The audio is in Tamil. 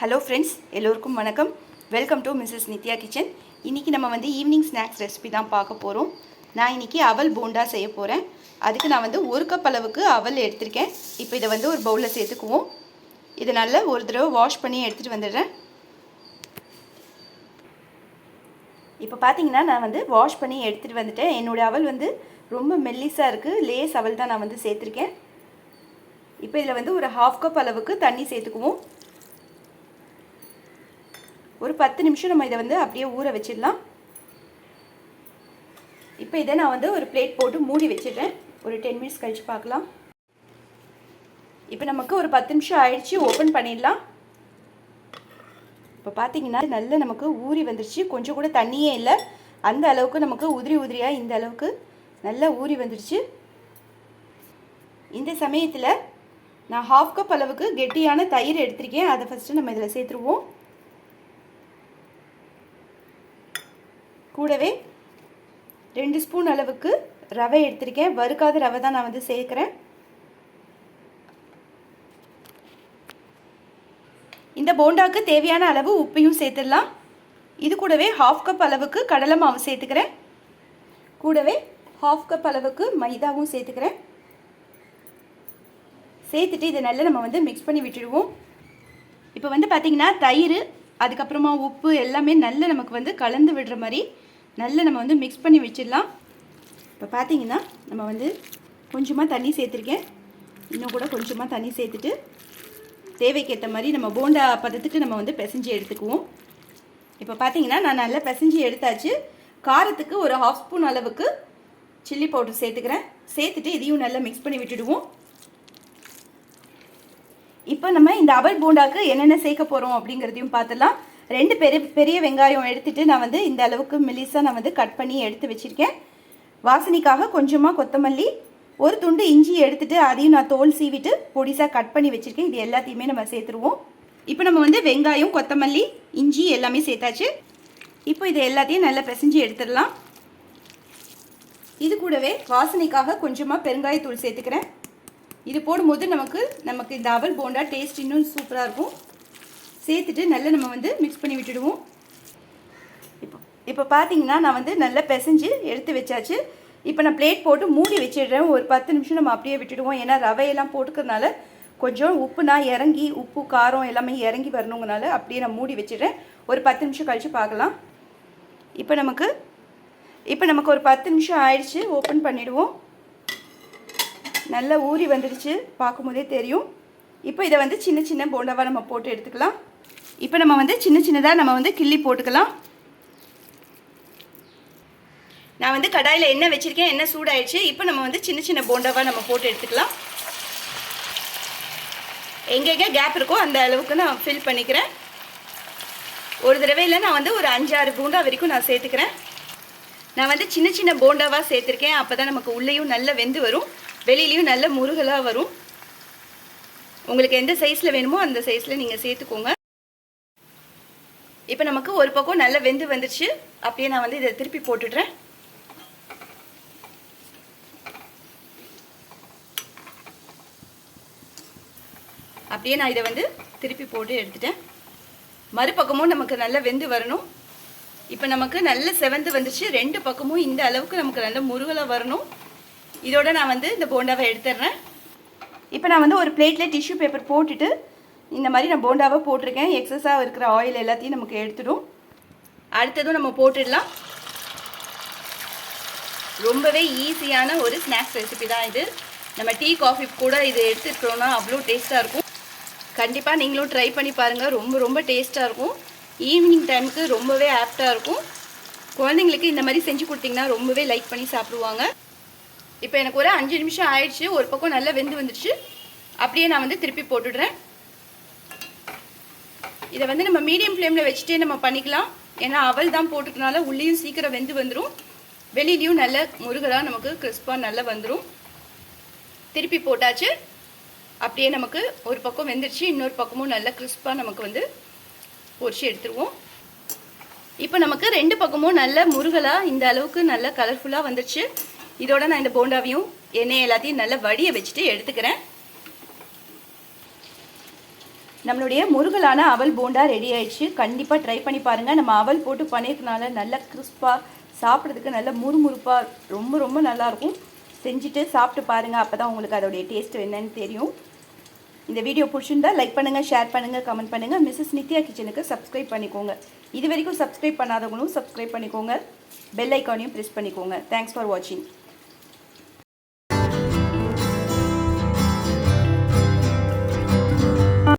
ஹலோ ஃப்ரெண்ட்ஸ் எல்லோருக்கும் வணக்கம். Welcome to Mrs Nithya kitchen இன்றைக்கி நம்ம வந்து ஈவினிங் ஸ்நாக்ஸ் ரெசிபி தான் பார்க்க போகிறோம் நான் இன்றைக்கி அவல் போண்டா செய்ய போகிறேன் அதுக்கு நான் வந்து ஒரு கப் அளவுக்கு அவல் எடுத்திருக்கேன். இப்போ இதை வந்து ஒரு பவுலில் சேர்த்துக்குவோம். இதை நல்லா ஒரு தடவை வாஷ் பண்ணி எடுத்துகிட்டு வந்துடுறேன். இப்போ பார்த்தீங்கன்னா நான் வந்து வாஷ் பண்ணி எடுத்துகிட்டு வந்துட்டேன். என்னோடய அவல் வந்து ரொம்ப மெல்லிஸாக இருக்குது லேஸ் அவல் தான் நான் வந்து சேர்த்துருக்கேன். இப்போ இதில் வந்து ஒரு ஹாஃப் கப் அளவுக்கு தண்ணி சேர்த்துக்குவோம். ஒரு பத்து நிமிஷம் நம்ம இதை வந்து அப்படியே ஊற வச்சிடலாம். இப்போ இதை நான் வந்து ஒரு பிளேட் போட்டு மூடி வச்சிடுறேன். ஒரு டென் மினிட்ஸ் கழித்து பார்க்கலாம். இப்போ நமக்கு ஒரு பத்து நிமிஷம் ஆயிடுச்சு ஓப்பன் பண்ணிடலாம். இப்போ பார்த்தீங்கன்னா நல்ல நமக்கு ஊறி வந்துருச்சு. கொஞ்சம் கூட தண்ணியே இல்லை. அந்த அளவுக்கு நமக்கு உதிரி உதிரியாக இந்த அளவுக்கு நல்லா ஊறி வந்துருச்சு. இந்த சமயத்தில் நான் ஹாஃப் கப் அளவுக்கு கெட்டியான தயிர் எடுத்திருக்கேன். அதை ஃபஸ்ட்டு நம்ம இதில் சேர்த்துருவோம். கூடவே ரெண்டு ஸ்பூன் அளவுக்கு ரவை எடுத்திருக்கேன். வறுக்காத ரவை தான் நான் வந்து சேர்க்குறேன். இந்த போண்டாவுக்கு தேவையான அளவு உப்பையும் சேர்த்துடலாம். இது கூடவே ஹாஃப் கப் அளவுக்கு கடலை மாவு சேர்த்துக்கிறேன். கூடவே ஹாஃப் கப் அளவுக்கு மைதாவும் சேர்த்துக்கிறேன். சேர்த்துட்டு இதை நல்லா நம்ம வந்து மிக்ஸ் பண்ணி விட்டுடுவோம். இப்போ வந்து பார்த்திங்கன்னா தயிர் அதுக்கப்புறமா உப்பு எல்லாமே நல்ல நமக்கு வந்து கலந்து விடுற மாதிரி நல்ல நம்ம வந்து மிக்ஸ் பண்ணி வச்சிடலாம். இப்போ பார்த்தீங்கன்னா நம்ம வந்து கொஞ்சமாக தண்ணி சேர்த்துருக்கேன். இன்னும் கூட கொஞ்சமாக தண்ணி சேர்த்துட்டு தேவைக்கேற்ற மாதிரி நம்ம போண்டா பதத்துக்கு நம்ம வந்து பிசைஞ்சு எடுத்துக்குவோம். இப்போ பார்த்தீங்கன்னா நான் நல்லா பிசைஞ்சு எடுத்தாச்சு. காரத்துக்கு ஒரு ஹாஃப் ஸ்பூன் அளவுக்கு சில்லி பவுடர் சேர்த்துக்கிறேன். சேர்த்துட்டு இதையும் நல்லா மிக்ஸ் பண்ணி விட்டுடுவோம். இப்போ நம்ம இந்த அவல் போண்டாக்கு என்னென்ன சேர்க்க போகிறோம் அப்படிங்கிறதையும் பார்த்துலாம் ரெண்டு பெரிய பெரிய வெங்காயம் எடுத்துகிட்டு நான் வந்து இந்த அளவுக்கு மெலிசாக நான் வந்து கட் பண்ணி எடுத்து வச்சுருக்கேன். வாசனைக்காக கொஞ்சமாக கொத்தமல்லி ஒரு துண்டு இஞ்சி எடுத்துகிட்டு அதையும் நான் தோல் சீவிட்டு பொடிசாக கட் பண்ணி வச்சுருக்கேன். இது எல்லாத்தையுமே நம்ம சேர்த்துருவோம். இப்போ நம்ம வந்து வெங்காயம் கொத்தமல்லி இஞ்சி எல்லாமே சேர்த்தாச்சு. இப்போ இது எல்லாத்தையும் நல்லா பிசைஞ்சு எடுத்துடலாம். இது கூடவே வாசனைக்காக கொஞ்சமாக பெருங்காயத்தூள் சேர்த்துக்கிறேன். இது போடும்போது நமக்கு நமக்கு இந்த அவல் போண்டா டேஸ்ட் இன்னும் சூப்பராக இருக்கும். சேர்த்துட்டு நல்லா நம்ம வந்து மிக்ஸ் பண்ணி விட்டுடுவோம். இப்போ இப்போ பார்த்தீங்கன்னா நான் வந்து நல்லா பிசைஞ்சு எடுத்து வச்சாச்சு. இப்போ நான் பிளேட் போட்டு மூடி வச்சிடுறேன். ஒரு பத்து நிமிஷம் நம்ம அப்படியே விட்டுடுவோம். ஏன்னா ரவையெல்லாம் போட்டுக்கிறதுனால கொஞ்சம் உப்புனா இறங்கி உப்பு காரம் எல்லாமே இறங்கி வரணுங்கனால அப்படியே நான் மூடி வச்சிடுறேன். ஒரு பத்து நிமிஷம் கழித்து பார்க்கலாம். இப்போ நமக்கு இப்போ நமக்கு ஒரு பத்து நிமிஷம் ஆயிடுச்சு. ஓப்பன் பண்ணிவிடுவோம் நல்லா ஊறி வந்துடுச்சு. பார்க்கும்போதே தெரியும். இப்போ இதை வந்து சின்ன சின்ன போண்டாவாக நம்ம போட்டு எடுத்துக்கலாம். இப்போ நம்ம வந்து சின்ன சின்னதாக நம்ம வந்து கிள்ளி போட்டுக்கலாம். நான் வந்து கடாயில் எண்ணெய் வச்சுருக்கேன் எண்ணெய் சூடாயிடுச்சு இப்போ நம்ம வந்து சின்ன சின்ன போண்டாவாக நம்ம போட்டு எடுத்துக்கலாம். எங்கெங்கே கேப் இருக்கோ அந்த அளவுக்கு நான் ஃபில் பண்ணிக்கிறேன். ஒரு தடவையில் நான் வந்து ஒரு அஞ்சாறு பூண்டா வரைக்கும் நான் சேர்த்துக்கிறேன். நான் வந்து சின்ன சின்ன போண்டாவாக சேர்த்துருக்கேன். அப்போ தான் நமக்கு உள்ளேயும் நல்ல வெந்து வரும். வெளியிலையும் நல்ல முருகலாக வரும். உங்களுக்கு எந்த சைஸில் வேணுமோ அந்த சைஸில் நீங்கள் சேர்த்துக்கோங்க. இப்போ நமக்கு ஒரு பக்கம் நல்லா வெந்து வந்துச்சு. அப்படியே நான் வந்து இதை திருப்பி போட்டுடுறேன். அப்படியே நான் இதை வந்து திருப்பி போட்டு எடுத்துட்டேன். மறுபக்கமும் நமக்கு நல்லா வெந்து வரணும். இப்போ நமக்கு நல்ல செவந்து வந்துச்சு. ரெண்டு பக்கமும் இந்த அளவுக்கு நமக்கு நல்ல முருகலாக வரணும். இதோட நான் வந்து இந்த போண்டாவை எடுத்துடுறேன். இப்போ நான் வந்து ஒரு பிளேட்டில் டிஷ்யூ பேப்பர் போட்டுட்டு இந்த மாதிரி நான் போண்டாவை போட்டிருக்கேன். எக்ஸஸாக இருக்கிற ஆயில் எல்லாத்தையும் நமக்கு எடுத்துடும். அடுத்ததும் நம்ம போட்டுடலாம். ரொம்பவே ஈஸியான ஒரு ஸ்நாக்ஸ் ரெசிபி தான் இது. நம்ம டீ காஃபி கூட இது எடுத்துக்கிட்டோம்னா அவ்வளோ டேஸ்ட்டாக இருக்கும். கண்டிப்பாக நீங்களும் ட்ரை பண்ணி பாருங்கள் ரொம்ப ரொம்ப டேஸ்ட்டாக இருக்கும். ஈவினிங் டைமுக்கு ரொம்பவே ஆப்டாக இருக்கும். குழந்தைங்களுக்கு இந்த மாதிரி செஞ்சு கொடுத்தீங்கன்னா ரொம்பவே லைக் பண்ணி சாப்பிடுவாங்க. இப்போ எனக்கு ஒரு அஞ்சு நிமிஷம் ஆயிடுச்சு. ஒரு பக்கம் நல்லா வெந்து வந்துடுச்சு. அப்படியே நான் வந்து திருப்பி போட்டுடுறேன். இதை வந்து நம்ம மீடியம் ஃப்ளேமில் வச்சுட்டே நம்ம பண்ணிக்கலாம். ஏன்னா அவல் தான் போட்டுக்கனால உள்ளேயும் சீக்கிரம் வெந்து வந்துடும் வெளியிலையும் நல்ல முருகலாக நமக்கு கிறிஸ்பாக நல்லா வந்துடும் திருப்பி போட்டாச்சு. அப்படியே நமக்கு ஒரு பக்கம் வெந்துருச்சு. இன்னொரு பக்கமும் நல்ல கிறிஸ்பாக நமக்கு வந்து பொரிச்சு எடுத்துருவோம். இப்போ நமக்கு ரெண்டு பக்கமும் நல்ல முருகலாக இந்த அளவுக்கு நல்ல கலர்ஃபுல்லாக வந்துடுச்சு இதோட நான் இந்த போண்டாவையும் எண்ணெய் எல்லாத்தையும் நல்லா வடியை வச்சுட்டு எடுத்துக்கிறேன். நம்மளுடைய முருகலான அவல் போண்டா ரெடி ஆயிடுச்சு. கண்டிப்பாக ட்ரை பண்ணி பாருங்கள் நம்ம அவல் போட்டு பண்ணியிருக்கனால நல்ல கிறிஸ்பாக சாப்பிட்றதுக்கு நல்ல முறுமுறுப்பாக ரொம்ப ரொம்ப நல்லாயிருக்கும். செஞ்சுட்டு சாப்பிட்டு பாருங்கள் அப்போ தான் உங்களுக்கு அதோடைய டேஸ்ட் என்னன்னு தெரியும். இந்த வீடியோ பிடிச்சிருந்தா லைக் பண்ணுங்கள் ஷேர் பண்ணுங்கள் கமெண்ட் பண்ணுங்கள் மிஸ்ஸஸ் நித்யா கிச்சனுக்கு சப்ஸ்கிரைப் பண்ணிக்கோங்க. இது வரைக்கும் சப்ஸ்கிரைப் பண்ணாதவங்களும் சப்ஸ்கிரைப் பண்ணிக்கோங்க. பெல் ஐக்கானையும் ப்ரெஸ் பண்ணிக்கோங்க. தேங்க்ஸ் ஃபார் வாட்சிங்